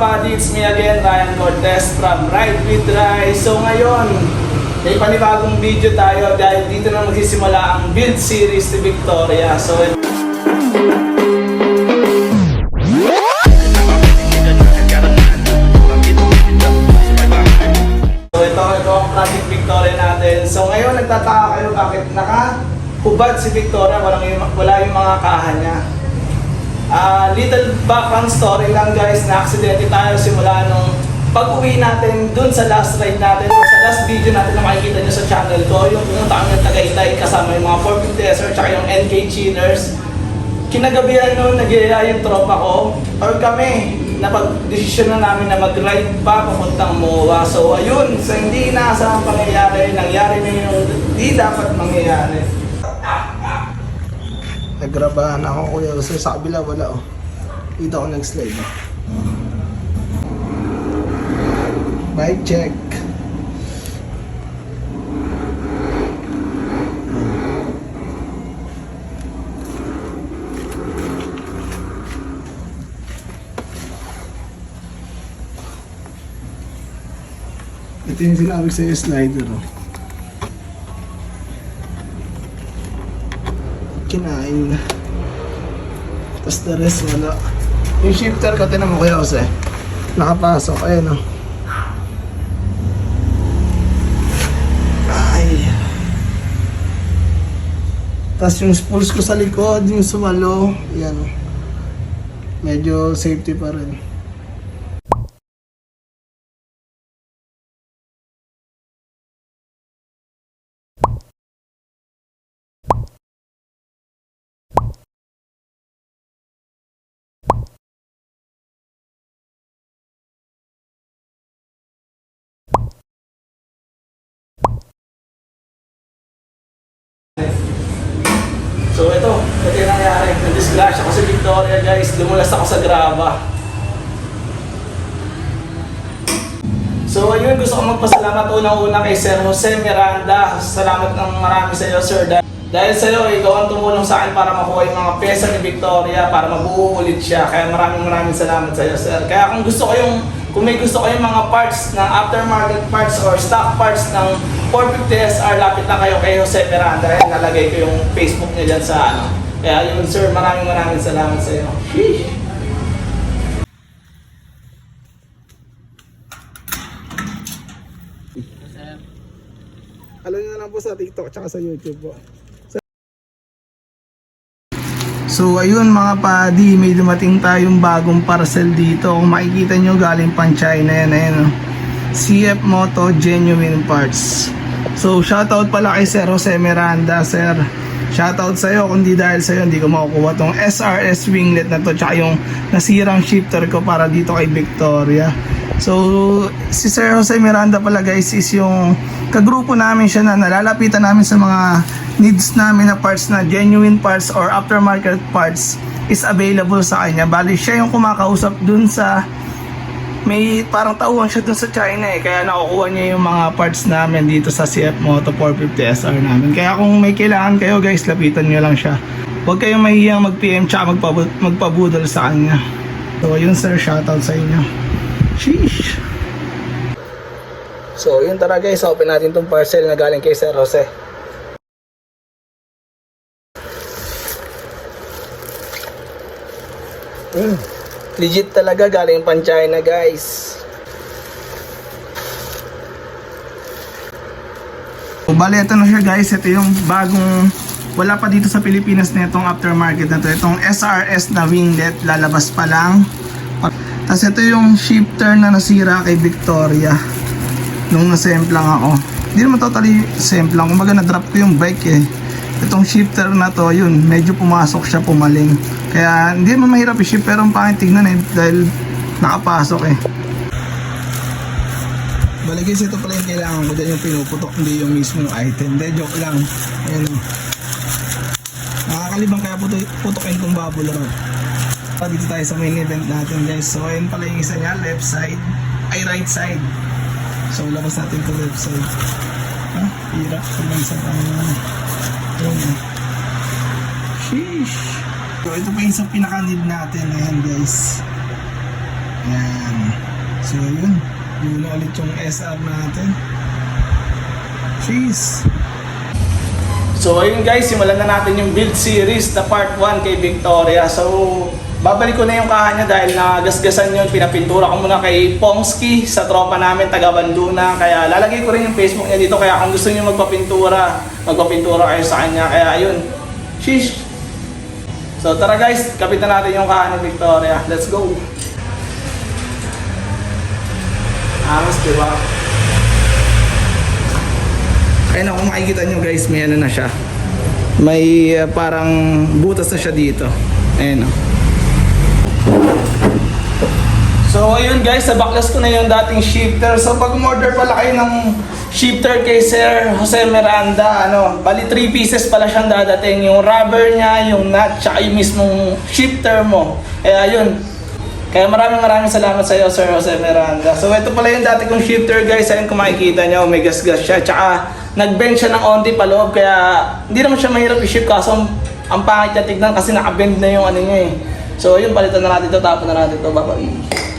buddy? It's me again, Ryan Cortez from Ride with Rai. So ngayon, may panibagong video tayo dahil dito na magsisimula ang build series ni Victoria. So So ito, ito ang Project Victoria natin. So ngayon nagtataka kayo bakit nakahubad si Victoria, walang wala yung mga kahan niya. Ah, little background story lang guys, na aksidente tayo simula nung pag-uwi natin dun sa last ride natin, sa last video natin na makikita nyo sa channel ko, yung pumunta kami ng Tagaytay kasama yung mga 450 SR tsaka yung NK Chillers. Kinagabihan nun, nagyaya yung tropa ko, or kami, napag-desisyon na namin na mag-ride pa papuntang MOA. So ayun, sa hindi inaasahang pangyayari, nangyari na yung di dapat mangyayari. Nagrabahan ako kuya kasi sa kabila wala oh. Dito ako nag-slide. oh. Bike check. Ito yung sinabi sa'yo slider oh. Kinain na. Tapos the rest wala. Yung shifter ko, tinan mo kuya Jose. Nakapasok, ayun o. Ay. Tapos yung spools ko sa likod, yung sumalo, yan o. Medyo safety pa rin. So ito, ito yung nangyari. Nandisgrasya ko si Victoria guys. Lumulas ako sa graba. So ayun, gusto ko magpasalamat unang-una kay Sir Jose Miranda. Salamat ng marami sa iyo, Sir. Dahil- Dahil sa iyo, ikaw ang tumulong sa akin para makuha yung mga pyesa ni Victoria para mabuo ulit siya. Kaya maraming maraming salamat sa iyo, Sir. Kaya kung gusto ko yung, kung may gusto ko yung mga parts ng aftermarket parts or stock parts ng 450 SR, lapit na kayo kay Jose Miranda. Ayan, nalagay ko yung Facebook niya dyan sa ano. Kaya yun, Sir, maraming maraming salamat sa iyo. Sheesh. Alam niyo na lang po sa TikTok at sa YouTube po. So ayun mga padi, may dumating tayong bagong parcel dito. Kung makikita nyo galing pang China yan, ayan oh. CF Moto Genuine Parts. So shoutout pala kay Sir Jose Miranda, Sir. Shoutout sa'yo, kung di dahil sa'yo, hindi ko makukuha tong SRS winglet na to, tsaka yung nasirang shifter ko para dito kay Victoria. So, si Sir Jose Miranda pala guys is yung kagrupo namin siya na nalalapitan namin sa mga needs namin na parts na genuine parts or aftermarket parts is available sa kanya. Bali, siya yung kumakausap dun sa may parang tauhan siya dun sa China eh. Kaya nakukuha niya yung mga parts namin dito sa CF Moto 450 SR namin. Kaya kung may kailangan kayo guys, lapitan niyo lang siya. Huwag kayong mahihiyang mag-PM tsaka magpabu- magpabudol sa kanya. So yun sir, shoutout sa inyo. Sheesh! So yun tara guys, open natin tong parcel na galing kay Sir Jose. Mm. Legit talaga galing pan China guys. O bale, ito na siya guys. Ito yung bagong wala pa dito sa Pilipinas na itong aftermarket na to. Itong SRS na winglet, lalabas pa lang. Tapos ito yung shifter na nasira kay Victoria. Nung nasemplang ako. Hindi naman totally semplang. Kumbaga na-drop ko yung bike eh. Itong shifter na to, yun, medyo pumasok siya pumaling. Kaya hindi naman mahirap i-shift pero ang pangit tignan eh dahil nakapasok eh. Bali guys, ito pala yung kailangan ko dyan yung pinuputok, hindi yung mismo item. Hindi, joke lang. Ayan. Nakakalibang kaya puto, putokin tong bubble wrap. Pa dito tayo sa main event natin guys. So ayun pala yung isa niya, left side. Ay, right side. So labas natin to left side. Ha? Hirap. Kung sa ano. Ayun o. Sheesh. So ito pa yung sa pinaka-need natin. Ayan guys. Ayan. So yun. Yun ulit yung SR natin. Cheese. So ayun guys, simulan na natin yung build series na part 1 kay Victoria. So babalik ko na yung kaha niya dahil nagasgasan yun. Pinapintura ko muna kay Pongski sa tropa namin, taga Banduna. Kaya lalagay ko rin yung Facebook niya dito. Kaya kung gusto niyo magpapintura, magpapintura kayo sa kanya. Kaya ayun, sheesh. So tara guys, kapit na natin yung kaha ni Victoria. Let's go. Amas, diba? Ayun kung makikita nyo guys, may ano na siya. May uh, parang butas na siya dito. Ayun oh. So ayun guys, sa backlist ko na yung dating shifter. So pag umorder pala kayo ng shifter kay Sir Jose Miranda, ano, bali 3 pieces pala siyang dadating. Yung rubber niya, yung nut, tsaka yung mismong shifter mo. Kaya ayun. Kaya maraming maraming salamat sa iyo Sir Jose Miranda. So ito pala yung dati kong shifter guys. Ayun kung makikita nyo, may gas-gas siya. Tsaka nag-bend siya ng onti pa loob. Kaya hindi naman siya mahirap i-shift kaso ang, ang pangit niya tignan kasi naka-bend na yung ano niya eh. So ayun, palitan na natin ito, tapon na natin ito. Bye-bye.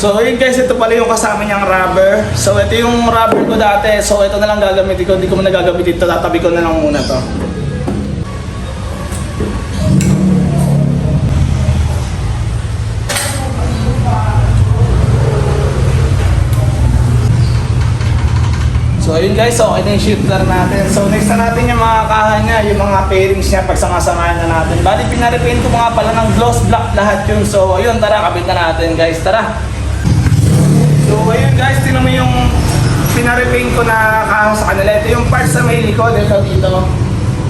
So yun guys, ito pala yung kasama niyang rubber. So ito yung rubber ko dati. So ito na lang gagamitin ko. Hindi ko muna gagamitin ito. Tatabi ko na lang muna to. So ayun guys, so okay na yung shifter natin. So next na natin yung mga kaha niya, yung mga pairings niya, pagsangasamahan na natin. Bali, pinarepaint ko mga pala ng gloss black lahat yun. So ayun, tara, kabit na natin guys, tara. Ayun guys, tinan mo yung pinarepaint ko na kaha sa kanila. Ito yung parts sa may likod, ito dito.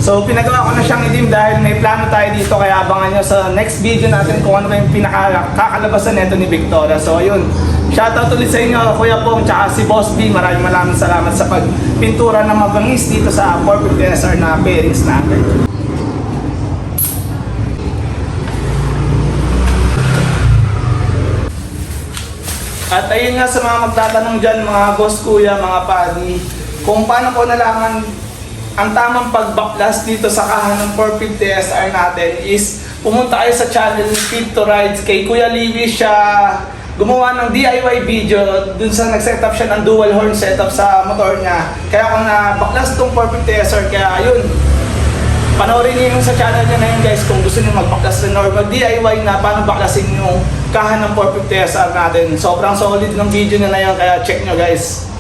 So pinagawa ko na siyang idim dahil may plano tayo dito kaya abangan nyo sa next video natin kung ano yung pinakakalabasan nito ni Victoria. So ayun, shoutout ulit sa inyo Kuya Pong tsaka si Boss B. Maraming maraming salamat sa pagpintura ng mabangis dito sa 450 SR na pairings natin. At ayun nga sa mga magtatanong dyan, mga boss kuya, mga padi, kung paano ko nalaman ang tamang pagbaklas dito sa kahan ng 450 SR natin is pumunta kayo sa channel Fit to Rides kay Kuya Livy siya gumawa ng DIY video dun sa nag-setup siya ng dual horn setup sa motor niya. Kaya ako na baklas tong 450 SR kaya ayun, Panoorin niyo yung sa channel niya na yun guys kung gusto niyo magbaklas rin or mag-DIY na paano baklasin yung kahan ng 450 SR natin. Sobrang solid ng video niya na yun kaya check nyo guys.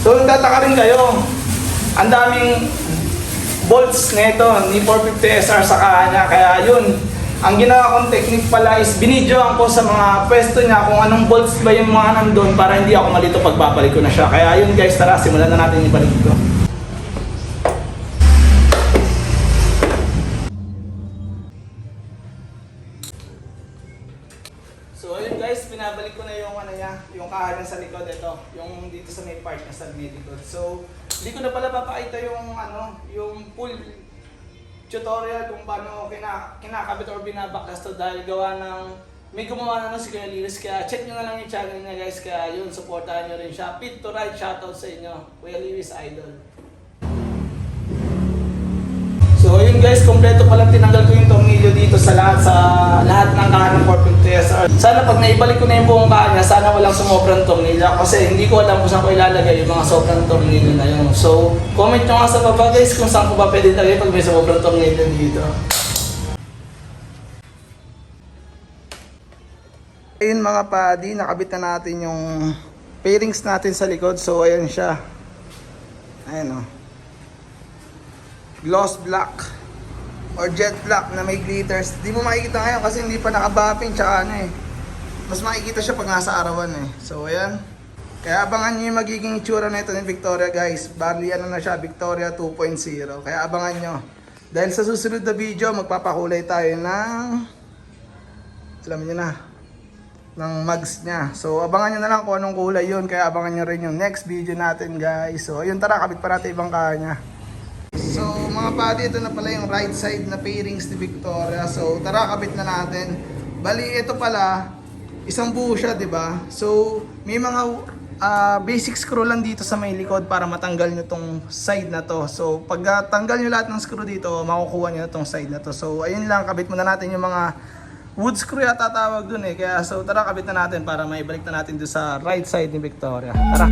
So nagtataka rin kayo, ang daming bolts nito ni 450 SR sa kahan niya kaya yun. Ang ginawa kong technique pala is binidyoan ko sa mga pwesto niya kung anong bolts ba yung mga nandun para hindi ako malito pagbabalik ko na siya. Kaya yun guys, tara simulan na natin ibalik ito. So likod. So, hindi ko na pala papakita yung ano, yung full tutorial kung paano kina, kinakabit or binabaklas to dahil gawa ng may gumawa na si Kuya Liris kaya check nyo na lang yung channel niya guys kaya yun, supportahan nyo rin siya. Fit to ride, shoutout sa inyo. Kuya Liris Idol. So yun guys, kompleto pala tinanggal ko yung tornilyo dito sa lahat sa lahat ng kahan ng 450 SR. Sana pag naibalik ko na yung buong kahan niya, sana walang sumobrang tornilyo kasi hindi ko alam kung saan ko ilalagay yung mga sobrang tornilyo na yun. So, comment nyo nga sa baba guys kung saan ko ba pwede lagay pag may sobrang tornilyo dito. Ayun mga padi, nakabit na natin yung pairings natin sa likod. So ayan siya. Ayan o. Gloss black or jet black na may glitters. Di mo makikita ngayon kasi hindi pa nakabapping tsaka ano eh. Mas makikita siya pag nasa arawan eh. So ayan. Kaya abangan nyo yung magiging itsura nito ni Victoria guys. Barley ano na siya, Victoria 2.0. Kaya abangan nyo. Dahil sa susunod na video, magpapakulay tayo ng... Alam niyo na ng mugs niya. So, abangan nyo na lang kung anong kulay yun. Kaya abangan nyo rin yung next video natin, guys. So, ayun, tara, kabit pa natin ibang kaya niya. So, mga buddy, ito na pala yung right side na pairings ni Victoria. So, tara, kabit na natin. Bali, ito pala, isang buo siya, di ba? So, may mga ah, basic screw lang dito sa may likod para matanggal nyo tong side na to. So, pag ah, tanggal nyo lahat ng screw dito, makukuha nyo tong side na to. So, ayun lang, kabit muna natin yung mga wood screw yata tawag dun eh. Kaya, so, tara, kabit na natin para maibalik na natin doon sa right side ni Victoria. Tara!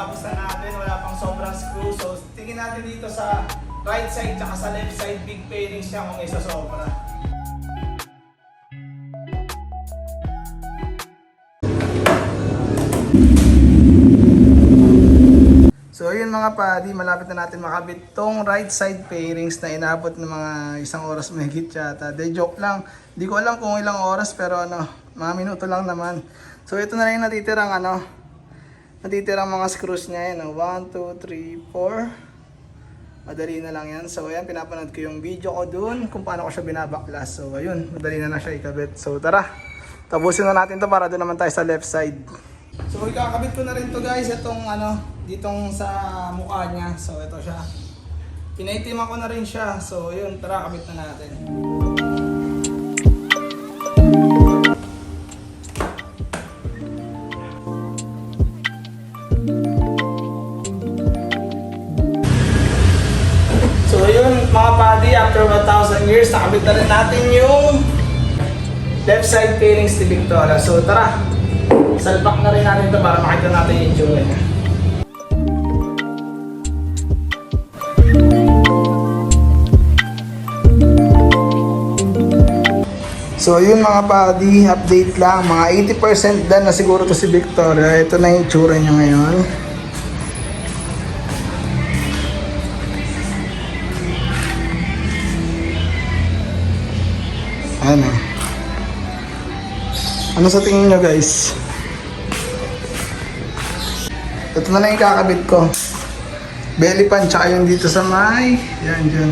Natapos na natin. Wala pang sobrang screw. So, tingin natin dito sa right side tsaka sa left side, big pairings siya kung isa sobra. So ayun mga padi, malapit na natin makabit tong right side pairings na inabot ng mga isang oras mahigit yata. De joke lang, di ko alam kung ilang oras pero ano, mga minuto lang naman. So ito na yung natitirang ano, natitirang mga screws niya yun. 1, 2, 3, 4. Madali na lang yan. So ayan, pinapanood ko yung video ko dun kung paano ko siya binabaklas. So ayun, madali na na siya ikabit. So tara, tapusin na natin to para doon naman tayo sa left side. So ikakabit ko na rin to guys, itong ano, ditong sa mukha niya. So ito siya. Pinaitima ko na rin siya. So yun, tara kabit na natin. Mga padi, after 1,000 years, nakabit na rin natin yung left side pairings ni Victoria. So tara, salpak na rin natin ito para makita natin yung itsura niya. So yun mga padi, update lang. Mga 80% done na siguro to si Victoria. Ito na yung itsura niya ngayon. Ano? Ano sa tingin nyo guys? Ito na lang yung kakabit ko. Belly pan, tsaka yung dito sa may. Yan, dyan.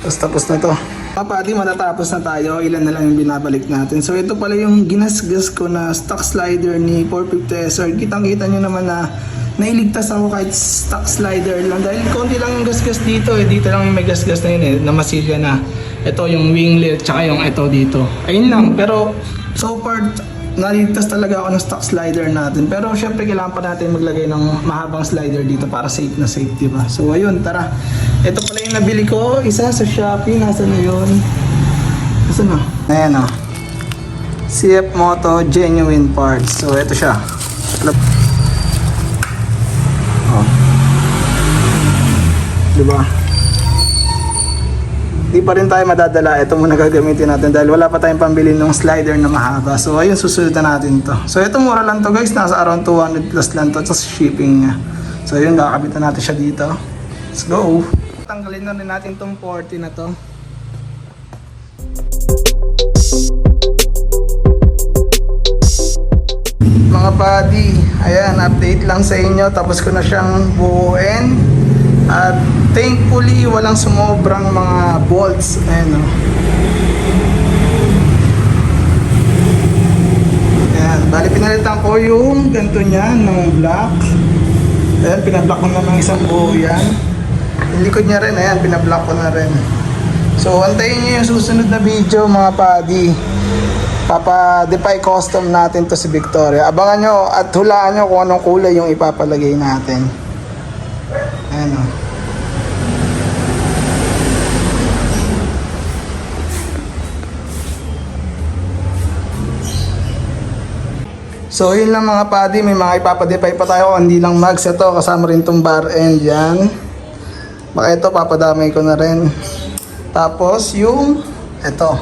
Tapos tapos na to. Papadi, matatapos na tayo. Ilan na lang yung binabalik natin. So ito pala yung ginasgas ko na stock slider ni 450 SR. Kitang kita nyo naman na nailigtas ako kahit stock slider lang. Dahil konti lang yung gasgas dito eh. Dito lang may gasgas na yun eh. Na masilya na. Ito yung winglet tsaka yung ito dito. Ayun lang. Pero so far naligtas talaga ako ng stock slider natin. Pero syempre kailangan pa natin maglagay ng mahabang slider dito para safe na safe, di ba? So ayun, tara. Ito pala yung nabili ko, isa sa Shopee, nasa na yun? Nasa na? Ayan o. CF Moto Genuine Parts. So ito siya. Di ba? di pa rin tayo madadala. Ito muna gagamitin natin dahil wala pa tayong pambili ng slider na mahaba. So ayun, susunod na natin to. So ito mura lang to guys. Nasa around 200 plus lang to sa shipping niya. So ayun, kakabitan natin siya dito. Let's go! Tanggalin na rin natin tong 40 na to. Mga buddy, ayan, update lang sa inyo. Tapos ko na siyang buuin. At thankfully, walang sumobrang mga bolts. Ayan, oh. Ayan, bali pinalitan ko yung ganito niyan, ng black. Ayan, pinablock ko na ng isang buo yan. Yung likod niya rin, ayan, pinablock ko na rin. So, antayin niyo yung susunod na video mga padi. Papa-defy custom natin to si Victoria. Abangan nyo at hulaan nyo kung anong kulay yung ipapalagay natin. Ayan o. So yun lang mga padi, may mga ipapadepay pa tayo, hindi lang mags ito, kasama rin tong bar end yan. Baka ito, papadamay ko na rin. Tapos yung, ito.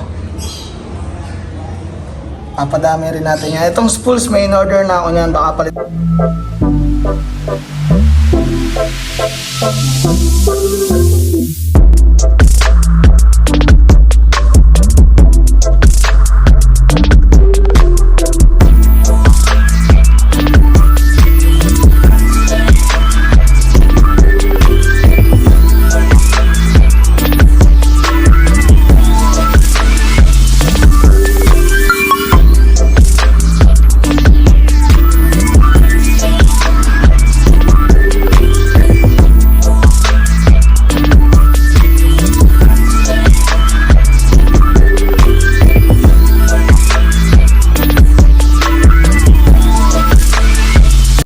Papadami rin natin yan. Itong spools, may in order na ako niyan, baka palit. Thank you.